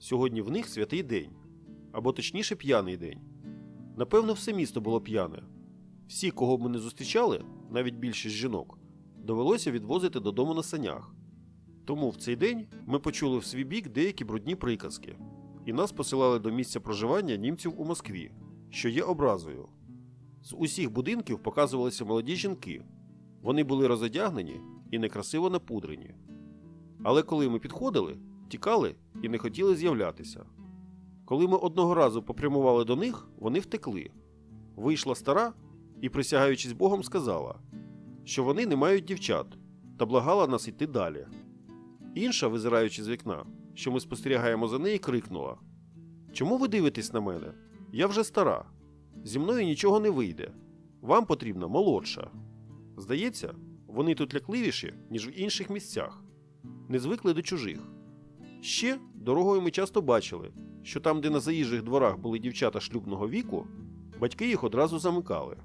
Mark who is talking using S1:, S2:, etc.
S1: Сьогодні в них святий день, або точніше п'яний день. Напевно, все місто було п'яне. Всі, кого б ми не зустрічали, навіть більшість жінок, довелося відвозити додому на санях. Тому в цей день ми почули в свій бік деякі брудні приказки, і нас посилали до місця проживання німців у Москві, що є образою. З усіх будинків показувалися молоді жінки. Вони були розодягнені і некрасиво напудрені. Але коли ми підходили, тікали і не хотіли з'являтися. Коли ми одного разу попрямували до них, вони втекли. Вийшла стара і, присягаючись Богом, сказала, що вони не мають дівчат, та благала нас йти далі. Інша, визираючи з вікна, що ми спостерігаємо за нею, крикнула: Чому ви дивитесь на мене? Я вже стара. Зі мною нічого не вийде. Вам потрібна молодша. Здається, вони тут лякливіші, ніж в інших місцях, не звикли до чужих. Ще дорогою ми часто бачили, що там, де на заїжджих дворах були дівчата шлюбного віку, батьки їх одразу замикали.